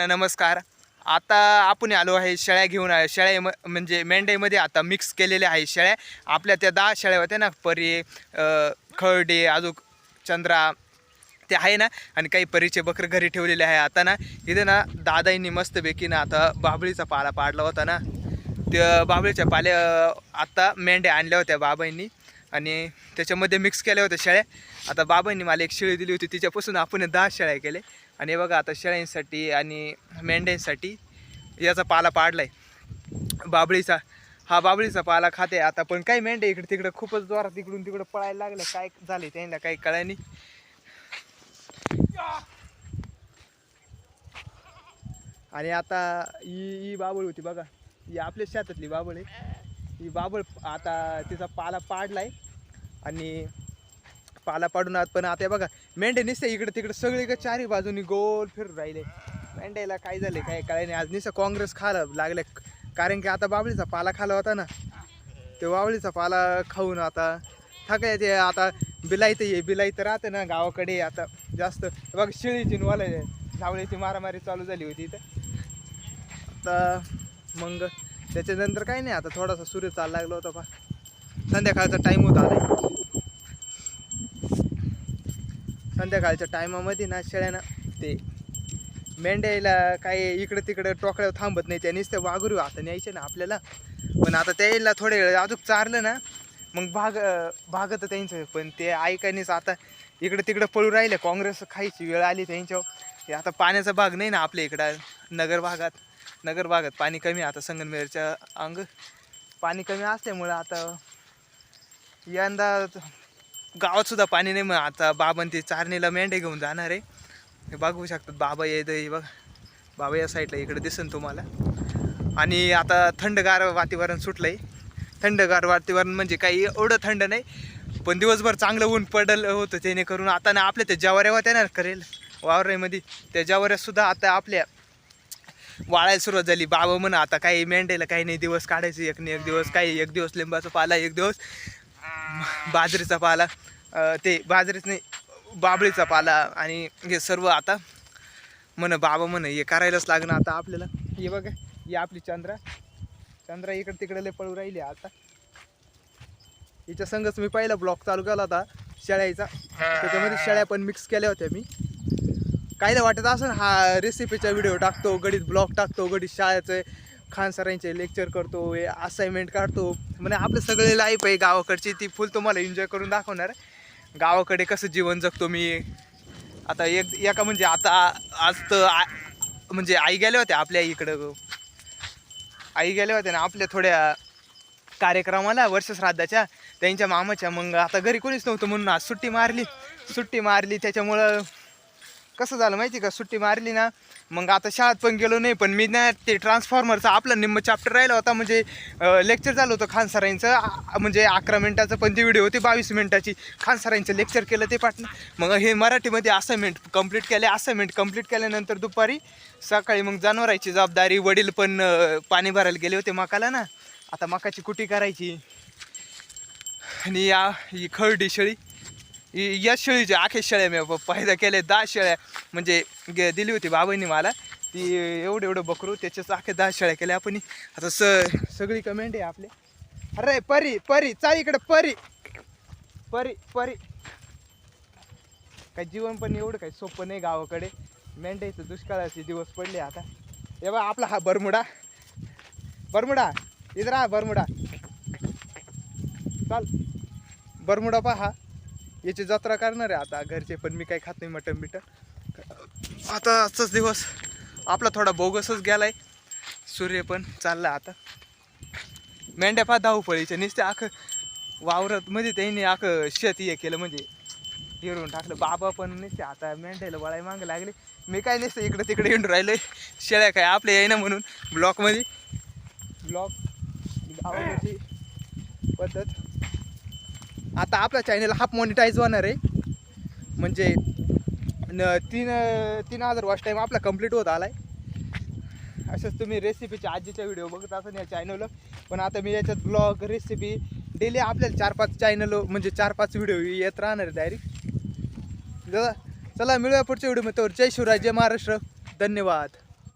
ना नमस्कार. आता आपण आलो आहे शेळ्या घेऊन आहे शेळ्या म- म्हणजे मेंढ्यामध्ये आता मिक्स केलेल्या आहे शेळ्या. आपल्या त्या दहा शेळ्या होत्या ना परी खळडे अजूक अजून चंद्रा ते आहे ना. आणि काही परीचे बकरं घरी ठेवलेले आहे आता ना. इथे ना दादाईंनी मस्तपैकी ना आता बाबळीचा पाला पाडला होता ना. त्या बाबळीच्या पाल्या आत्ता आता मेंढ्या आणल्या होत्या बाबाईंनी. आणि त्याच्यामध्ये मिक्स केल्या होत्या शेळ्या. आता बाबांनी मला एक शेळी दिली होती. तिच्यापासून आपण दहा शेळ्या केले आणि बघा आता शेळ्यांसाठी आणि मेंढ्यांसाठी याचा पाला पाडलाय. बाबळीचा हा बाबळीचा पाला खाते. आता पण काही मेंढ्या इकडे तिकडे खूपच जोरात तिकडून तिकडे पळायला लागलं काय झाले त्यांना काही कळायनी आणि आता ही ही बाबळ होती बघा. ही आपल्या शेतातली बाबळ आहे. ही बाबळ आता तिचा पाला पाडलाय. आणि पाला पाडून आहात पण आता हे बघा मेंढे निसते इकडे तिकडे सगळीकडे चारी बाजूनी गोल फिरून राहिले. मेंढ्याला काय झाले काय काय नाही. आज निसं काँग्रेस खायला लागले. कारण की आता बाबळीचा पाला खाला होता ना. ते बाबळीचा पाला खाऊन आता थकाय ते आता तर ये तर राहते ना गावाकडे. आता जास्त बघ बघा शिळीची वाला धावळीची मारामारी चालू झाली होती इथं. आता मग त्याच्यानंतर काही नाही. आता थोडासा सूर्य चालला लागला होता पा संध्याकाळचा टाईम होता आला संध्याकाळच्या टायमामध्ये ना शेळ्यानं ते मेंढ्याला काय इकडं तिकडं टोकड्यावर थांबत नाही त्या नुसत्या वाघुरी आता न्यायचे ना आपल्याला. पण आता त्याला थोडे वेळ अजून चारलं ना मग भाग भागत त्यांचं. पण ते ऐकायनीच आता इकडं तिकडं पळू राहिले काँग्रेस खायची वेळ आली त्यांच्यावर. हे आता पाण्याचा भाग नाही ना आपल्या इकडं नगर भागात. नगर भागात पाणी कमी आता संगमनेरच्या अंग. पाणी कमी असल्यामुळं आता यंदा गावात सुद्धा पाणी नाही मग आता बाबां ते चारणीला मेंढे घेऊन जाणार आहे. हे बघू शकतात बाबा येत हे बघ. बाबा या साईडला इकडे दिसन तुम्हाला. आणि आता थंडगार वातावरण सुटलं आहे थंडगार वातावरण म्हणजे काही एवढं थंड नाही पण दिवसभर चांगलं ऊन पडलं होतं जेणेकरून आता ना आपल्या त्या जवाऱ्या होत्या ना करेल. वावरामध्ये त्या जवाऱ्यासुद्धा आता आपल्या वाळायला सुरुवात झाली. बाबा म्हणा आता काही मेंढ्याला काही नाही दिवस काढायचे एक नाही एक दिवस काही एक दिवस लिंबाचा पाला एक दिवस बाजरीचा पाला ते बाजरीच नाही बाबळीचा पाला आणि हे सर्व आता म्हण बाबा म्हण हे करायलाच लागणं आता आपल्याला. हे बघा ही आपली चंद्रा. चंद्रा इकडे तिकडे लय पळू राहिली आता. हिच्या संगच मी पहिला ब्लॉक चालू केला होता शेळ्याचा. त्याच्यामध्ये शेळ्या पण मिक्स केल्या होत्या मी. काहीला वाटत असं हा रेसिपीचा व्हिडिओ टाकतो गडीत ब्लॉग टाकतो गडीत शाळेचं खान सरांचे लेक्चर करतो असाइनमेंट काढतो. म्हणजे आपलं सगळे लाईफ आहे गावाकडची ती फुल तुम्हाला एन्जॉय करून दाखवणार. गावाकडे कसं जीवन जगतो मी. आता एक एका म्हणजे आता आज तर म्हणजे आई गेल्या होत्या आपल्या इकडं. आई गेल्या होत्या ना आपल्या थोड्या कार्यक्रमाला वर्षश्राद्धाच्या त्यांच्या मामाच्या. मग आता घरी कोणीच नव्हतं म्हणून आज सुट्टी मारली. सुट्टी मारली त्याच्यामुळं कसं झालं माहिती का? सुट्टी मारली ना मग आता शाळेत पण गेलो नाही पण मी ना ते ट्रान्सफॉर्मरचा आपला निम्म चॅप्टर राहिला होता म्हणजे लेक्चर झालं होतं खान सरांचं म्हणजे अकरा मिनटाचं पण ती व्हिडिओ होती बावीस मिनटाची. खान सरांचं लेक्चर केलं ते पाठलं मग हे मराठीमध्ये असाइनमेंट कंप्लीट केले. असाइनमेंट कंप्लीट केल्यानंतर दुपारी सकाळी मग जनावरांची जबाबदारी वडील पण पाणी भरायला गेले होते मकाला ना. आता मकाची कुटी करायची. आणि या ही खळडी शेळी. या शेळीच्या आखे शेळ्या मी प- पैदा केल्या. दहा शेळ्या म्हणजे गे- दिली होती बाबांनी मला. ती एवढं एवढं बकरू त्याच्याच आखे दहा शेळ्या केल्या. आपण आता स सगळी कमेंट आहे आपले. अरे परी परी चाल इकडे परी. परी परी. काय जीवन पण एवढं काही सोपं नाही गावाकडे. मेंढ्याचं दुष्काळाचे दिवस पडले आता. हे बा आपला हा बरमुडा. बरमुडा. इथं राहा बरमुडा. चाल. बरमुडा पहा. याची जत्रा करणार आहे आता घरचे पण मी काही खात नाही मटन बिटन. आता आजचाच दिवस. आपला थोडा बोगसच गेलाय. सूर्य पण चालला आता. मेंढ्या पहा धावपळीच्या नुसते आख वावरत मध्ये त्यांनी आख शेत हे केलं म्हणजे हिरून टाकलं. बाबा पण नसते आता मेंढ्याला वळाय मागं लागले. मी काय नसतं इकडे तिकडे येऊन राहिलोय. शेळ्या काय आपल्या येईना म्हणून ब्लॉकमध्ये. ब्लॉक गावाची पद्धत. आता आपला चॅनल हाफ मॉनिटाईज होणार आहे. म्हणजे न तीन तीन हजार वॉच टाईम आपला कंप्लीट होत आला आहे असंच तुम्ही रेसिपीच्या आजीच्या व्हिडिओ बघत असाल या चॅनलवर पण आता मी याच्यात ब्लॉग रेसिपी डेली आपल्याला चार पाच चॅनल म्हणजे चार पाच व्हिडिओ येत राहणार डायरेक्ट चला चला मिळूया पुढच्या व्हिडिओमध्ये जय शिवराय जय महाराष्ट्र. धन्यवाद.